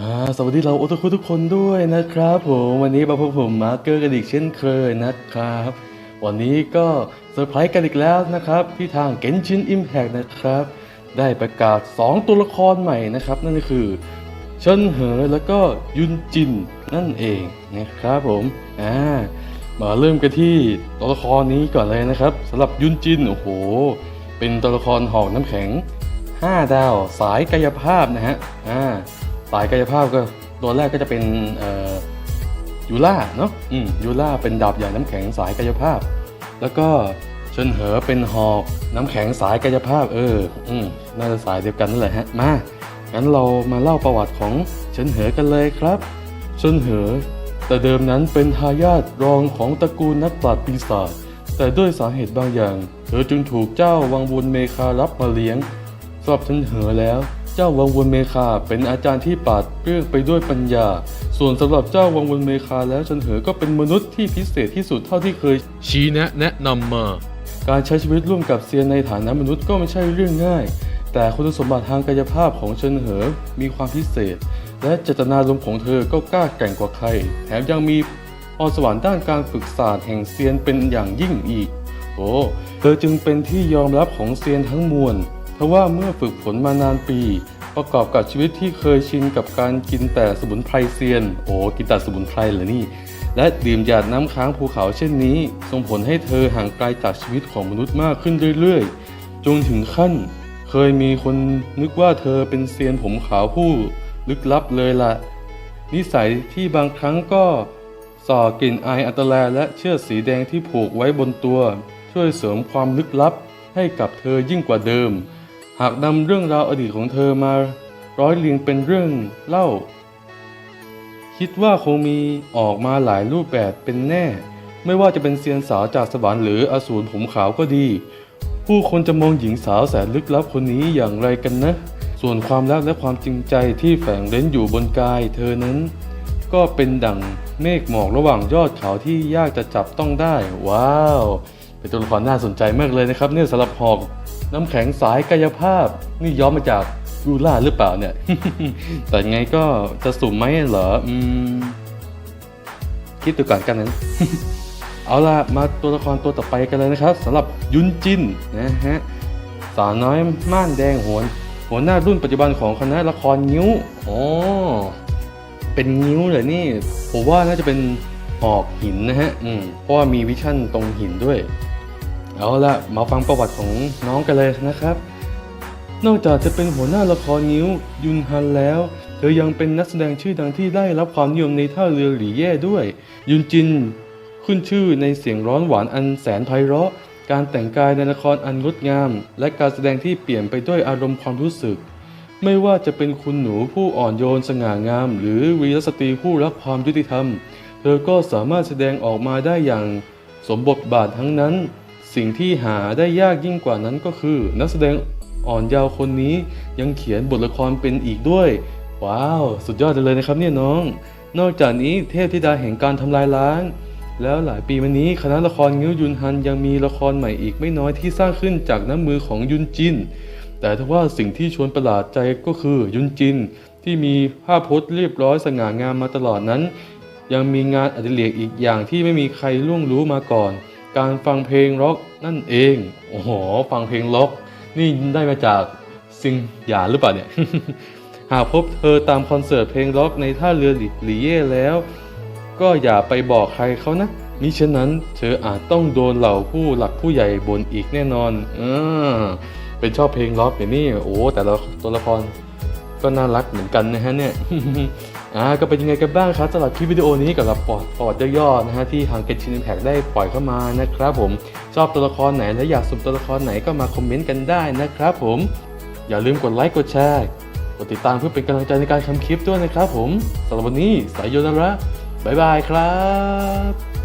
อ่าสวัสดีเราโอตาคุทุกคนด้วยนะครับผมวันนี้มาพบผมมาร์เกอร์กันอีกเช่นเคยนะครับ วันนี้ก็เซอร์ไพรส์กันอีกแล้วนะครับ ที่ทาง Genshin Impact นะครับ ได้ประกาศ 2 ตัวละครใหม่นะครับ นั่นก็คือเชินเหอแล้วก็ยุนจินนั่นเองนะครับผมอ่ามาเริ่มกันที่ตัวละครนี้ก่อนเลยนะครับสำหรับยุนจินโอ้โห เป็นตัวละครหอกน้ำแข็ง 5 ดาว สายกายภาพนะฮะอ่า สายกายภาพก็ตัวแรกก็จะเป็นยูล่าเนาะยูล่าเป็นดาบใหญ่น้ำแข็งสายกายภาพ แล้วก็เชิญเหอเป็นหอกน้ำแข็งสายกายภาพ เอออืมน่าจะสายเดียวกันนั่นแหละฮะมางั้นเรามาเล่าประวัติของเชิญเหอกันเลยครับเชิญเหอ แต่เดิมนั้นเป็นทายาทรองของตระกูลนักปราชญ์ปีศาจแต่ด้วยสาเหตุบางอย่าง เธอจึงถูกเจ้าวังวนเมคารับมาเลี้ยงสำหรับฉันเหอแล้ว เจ้าวังวนเมคาเป็นอาจารย์ที่ปราดเปรื่องไปด้วยปัญญา ส่วนสำหรับเจ้าวังวนเมคาแล้วฉันเหอก็เป็นมนุษย์ที่พิเศษที่สุดเท่าที่เคย ชี้แนะแนะนำมา การใช้ชีวิตร่วมกับเซียนในฐานะมนุษย์ก็ไม่ใช่เรื่องง่าย แต่คุณสมบัติทางกายภาพของเฉินเหอมีความพิเศษ และเจตนารมของเธอก็กล้าแกร่งกว่าใคร แถมยังมีพรสวรรค์ด้านการฝึกศาสตร์แห่งเซียนเป็นอย่างยิ่งอีก โอ้ เธอจึงเป็นที่ยอมรับของเซียนทั้งมวล เพราะว่าเมื่อฝึกฝนมานานปี ประกอบกับชีวิตที่เคยชินกับการกินแต่สมุนไพรเซียน โอ้กินแต่สมุนไพรเหรอนี่ และดื่มหยาดน้ำค้างภูเขาเช่นนี้ ส่งผลให้เธอห่างไกลจากชีวิตของมนุษย์มากขึ้นเรื่อยๆ จนถึงขั้น เคยมีคนนึกว่าเธอเป็นเซียนผมขาวผู้ลึกลับเลยล่ะ นิสัยที่บางครั้งก็ส่อกลิ่นอายอัตแลและเชือกสีแดงที่ผูกไว้บนตัว ช่วยเสริมความลึกลับให้กับเธอยิ่งกว่าเดิม หากนำเรื่องราวอดีตของเธอมาร้อยเรียงเป็นเรื่องเล่า คิดว่าคงมีออกมาหลายรูปแบบเป็นแน่ ไม่ว่าจะเป็นเซียนสาวจากสวรรค์หรืออสูรผมขาวก็ดี ผู้คนจะมองหญิงสาวแสนลึกลับคนนี้อย่างไรกันนะ ส่วนความรักและความจริงใจที่แฝงเร้นอยู่บนกาย เธอนั้น ก็เป็นดั่งเมฆหมอกระหว่างยอดเขาที่ยากจะจับต้องได้ ว้าว เป็นตัวละครน่าสนใจมากเลยนะครับเนี่ยสำหรับหอก น้ำแข็งสายกายภาพ นี่ย้อมมาจากยูล่าหรือเปล่าเนี่ย แต่ไงก็จะสุ่มไหมเหรออืมคิดดูก่อนกันนั้น เอาล่ะ มาตัวละครตัวต่อไปกันเลยนะครับสำหรับยุนจินนะฮะสาวน้อยม่านแดงหัวหัวหน้ารุ่นปัจจุบันของคณะละครงิ้วอ๋อเป็นงิ้วเหรอนี่ผมว่าน่าจะเป็นหอกหินนะฮะ อืมเพราะว่ามีวิชั่นตรงหินด้วย เอาละมาฟังประวัติของน้องกันเลยนะครับ นอกจากจะเป็นหัวหน้าละครนิ้วยุนฮันแล้ว เธอยังเป็นนักแสดงชื่อดังที่ได้รับความนิยมในท่าเรือหลี่เย่ด้วย ยุนจินขึ้นชื่อในเสียงร้อนหวานอันแสนไพเราะ การแต่งกายในละครอันงดงาม และการแสดงที่เปลี่ยนไปด้วยอารมณ์ความรู้สึก ไม่ว่าจะเป็นคุณหนูผู้อ่อนโยนสง่างาม หรือวีรสตรีผู้รักความยุติธรรม เธอก็สามารถแสดงออกมาได้อย่างสมบทบาททั้งนั้น สิ่งที่หาได้ยากยิ่งกว่านั้นก็คือ นักแสดงอ่อนเยาว์คนนี้ยังเขียนบทละครเป็นอีกด้วย ว้าว สุดยอดเลยนะครับเนี่ยน้อง นอกจากนี้เทพธิดาแห่งการทำลายล้าง แล้วหลายปีมานี้คณะละครงิ้วยุนฮันยังมีละครใหม่อีกไม่น้อยที่สร้างขึ้นจากน้ำมือของยุนจิน แต่ทว่าสิ่งที่ชวนประหลาดใจก็คือยุนจิน ที่มีภาพพจน์เรียบร้อยสง่างามมาตลอดนั้น ยังมีงานอดิเรกอีกอย่างที่ไม่มีใครล่วงรู้มาก่อน การฟังเพลงร็อกนั่นเอง โอ้โห ฟังเพลงร็อกนี่ได้มาจากซิงหยาหรือเปล่าเนี่ย หากพบเธอตามคอนเสิร์ตเพลงร็อกในท่าเรือหลีเย่แล้ว ก็อย่าไปบอกใครเขานะมิฉะนั้นเธออาจต้องโดนเหล่าผู้หลักผู้ใหญ่บ่นอีกแน่นอนออเป็นชอบเพลงร็อกอย่างนี้โอ้แต่ละตัวละครก็น่ารักเหมือนกันนะฮะเนี่ย อ่าก็เป็นยังไงกันบ้างครับสำหรับคลิปวิดีโอนี้กับเระวัติปอดย่อๆนะฮะที่ทาง Genshin Impact ได้ปล่อยเข้ามานะครับผมชอบตัวละครไหนและอยากสุ่มตัวละครไหนก็มาคอมเมนต์กันได้นะครับผมอย่าลืมกดไลค์กดแชร์กดติดตามเพื่อเป็นกำลังใจในการทำคลิปด้วยนะครับผมสำหรับวันนี้สายโยนาระบ๊ายบายครับ